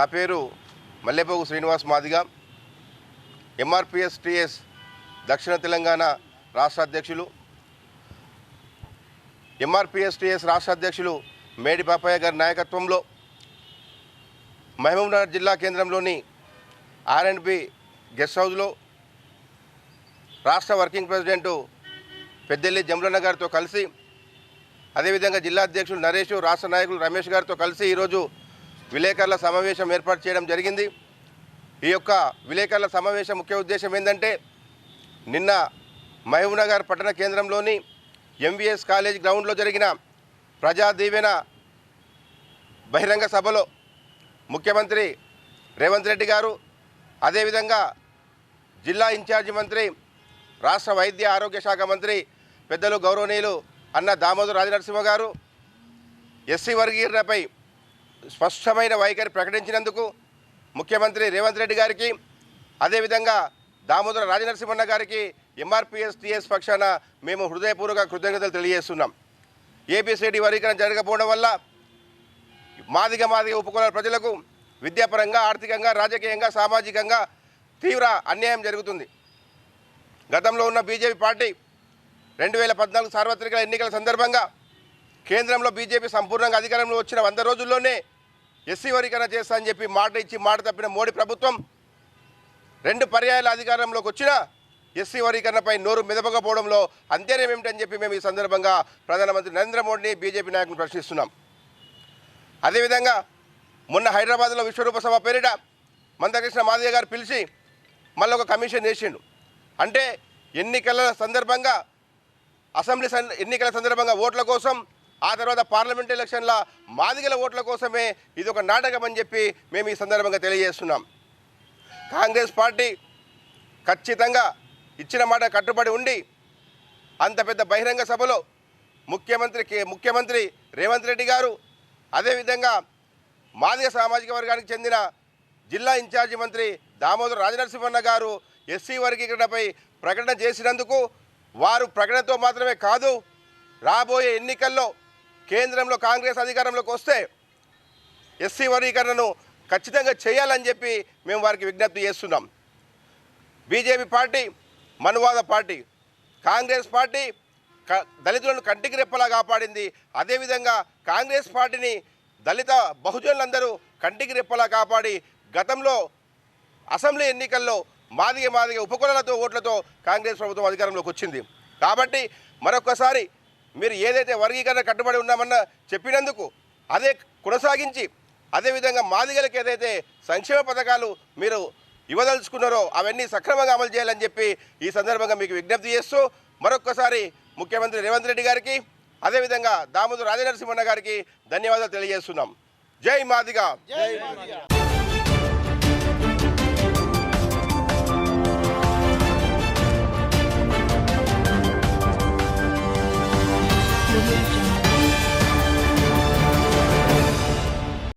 నా పేరు Mallepogu Srinivas Madiga. MRPS TS దక్షిణ తెలంగాణ రాష్ట్ర అధ్యక్షులు. ఎంఆర్పిఎస్ టిఎస్ రాష్ట్ర అధ్యక్షులు మేడి పాపయ్య గారి నాయకత్వంలో మహబూబ్నగర్ జిల్లా కేంద్రంలోని ఆర్ అండ్ బి గెస్ట్ హౌస్లో రాష్ట్ర వర్కింగ్ ప్రెసిడెంటు పెద్దెల్లి జములన్న గారితో కలిసి అదేవిధంగా జిల్లా అధ్యక్షులు నరేష్ రాష్ట్ర నాయకులు రమేష్ గారితో కలిసి ఈరోజు విలేకరుల సమావేశం ఏర్పాటు చేయడం జరిగింది. ఈ యొక్క విలేకరుల సమావేశం ముఖ్య ఉద్దేశం ఏంటంటే నిన్న మహబూబ్నగర్ పట్టణ కేంద్రంలోని ఎంవిఎస్ కాలేజ్ గ్రౌండ్లో జరిగిన ప్రజా దీవెన బహిరంగ సభలో ముఖ్యమంత్రి రేవంత్ రెడ్డి గారు అదేవిధంగా జిల్లా ఇన్ఛార్జి మంత్రి రాష్ట్ర వైద్య ఆరోగ్య శాఖ మంత్రి పెద్దలు గౌరవనీయులు అన్న దామోదర్ రాజనరసింహ గారు ఎస్సీ వర్గీయులపై స్పష్టమైన వైఖరి ప్రకటించినందుకు ముఖ్యమంత్రి రేవంత్ రెడ్డి గారికి అదేవిధంగా దామోదర రాజనరసింహన్న గారికి ఎంఆర్పిఎస్ టీఎస్ పక్షాన మేము హృదయపూర్వక కృతజ్ఞతలు తెలియజేస్తున్నాం. ఏపీసీడీ వర్గీకరణ జరగకపోవడం వల్ల మాదిగ మాదిగ ఉపకులాల ప్రజలకు విద్యాపరంగా ఆర్థికంగా రాజకీయంగా సామాజికంగా తీవ్ర అన్యాయం జరుగుతుంది. గతంలో ఉన్న బీజేపీ పార్టీ రెండు వేల పద్నాలుగు సార్వత్రిక ఎన్నికల సందర్భంగా కేంద్రంలో బీజేపీ సంపూర్ణంగా అధికారంలో వచ్చిన వంద రోజుల్లోనే ఎస్సీ వర్గీకరణ చేస్తా అని చెప్పి మాట ఇచ్చి మాట తప్పిన మోడీ ప్రభుత్వం రెండు పర్యాయాల అధికారంలోకి వచ్చిన ఎస్సీ వర్గీకరణపై నోరు మెదపకపోవడంలో అంతేనేం ఏమిటని చెప్పి మేము ఈ సందర్భంగా ప్రధానమంత్రి నరేంద్ర మోడీని బీజేపీ నాయకులు ప్రశ్నిస్తున్నాం. అదేవిధంగా మొన్న హైదరాబాద్లో విశ్వరూప సభ పేరిట మందకృష్ణ మాదయ్య గారు పిలిచి మళ్ళీ ఒక కమిషన్ వేసిండు. అంటే ఎన్నికల సందర్భంగా అసెంబ్లీ సన్- ఎన్నికల సందర్భంగా ఓట్ల కోసం ఆ తర్వాత పార్లమెంట్ ఎలక్షన్ల మాదిగల ఓట్ల కోసమే ఇది ఒక నాటకం అని చెప్పి మేము ఈ సందర్భంగా తెలియజేస్తున్నాం. కాంగ్రెస్ పార్టీ ఖచ్చితంగా ఇచ్చిన మాట కట్టుబడి ఉండి అంత పెద్ద బహిరంగ సభలో ముఖ్యమంత్రి కే- ముఖ్యమంత్రి రేవంత్ రెడ్డి గారు అదేవిధంగా మాదిగ సామాజిక వర్గానికి చెందిన జిల్లా ఇన్ఛార్జి మంత్రి దామోదర్ రాజనరసింహన్న గారు ఎస్సీ వర్గీకరణపై ప్రకటన చేసినందుకు వారు ప్రకటనతో మాత్రమే కాదు రాబోయే ఎన్నికల్లో కేంద్రంలో కాంగ్రెస్ అధికారంలోకి వస్తే ఎస్సీ వర్గీకరణను ఖచ్చితంగా చేయాలని చెప్పి మేము వారికి విజ్ఞప్తి చేస్తున్నాం. బీజేపీ పార్టీ మనువాద పార్టీ కాంగ్రెస్ పార్టీ క- దళితులను కంటికి రెప్పలా కాపాడింది. అదేవిధంగా కాంగ్రెస్ పార్టీని దళిత బహుజనులందరూ కంటికి రెప్పలా కాపాడి గతంలో అసెంబ్లీ ఎన్నికల్లో మాదిగ మాదిగ ఉపకులాలతో ఓట్లతో కాంగ్రెస్ ప్రభుత్వం అధికారంలోకి వచ్చింది. కాబట్టి మరొకసారి మీరు ఏదైతే వర్గీకరణ కట్టుబడి ఉన్నామన్న చెప్పినందుకు అదే కొనసాగించి అదేవిధంగా మాదిగలకు ఏదైతే సంక్షేమ పథకాలు మీరు ఇవ్వదలుచుకున్నారో అవన్నీ సక్రమంగా అమలు చేయాలని చెప్పి ఈ సందర్భంగా మీకు విజ్ఞప్తి చేస్తూ మరొక్కసారి ముఖ్యమంత్రి రేవంత్ రెడ్డి గారికి అదేవిధంగా దామోదర్ రాజనరసింహన్న గారికి ధన్యవాదాలు తెలియజేస్తున్నాం. జై మాదిగా.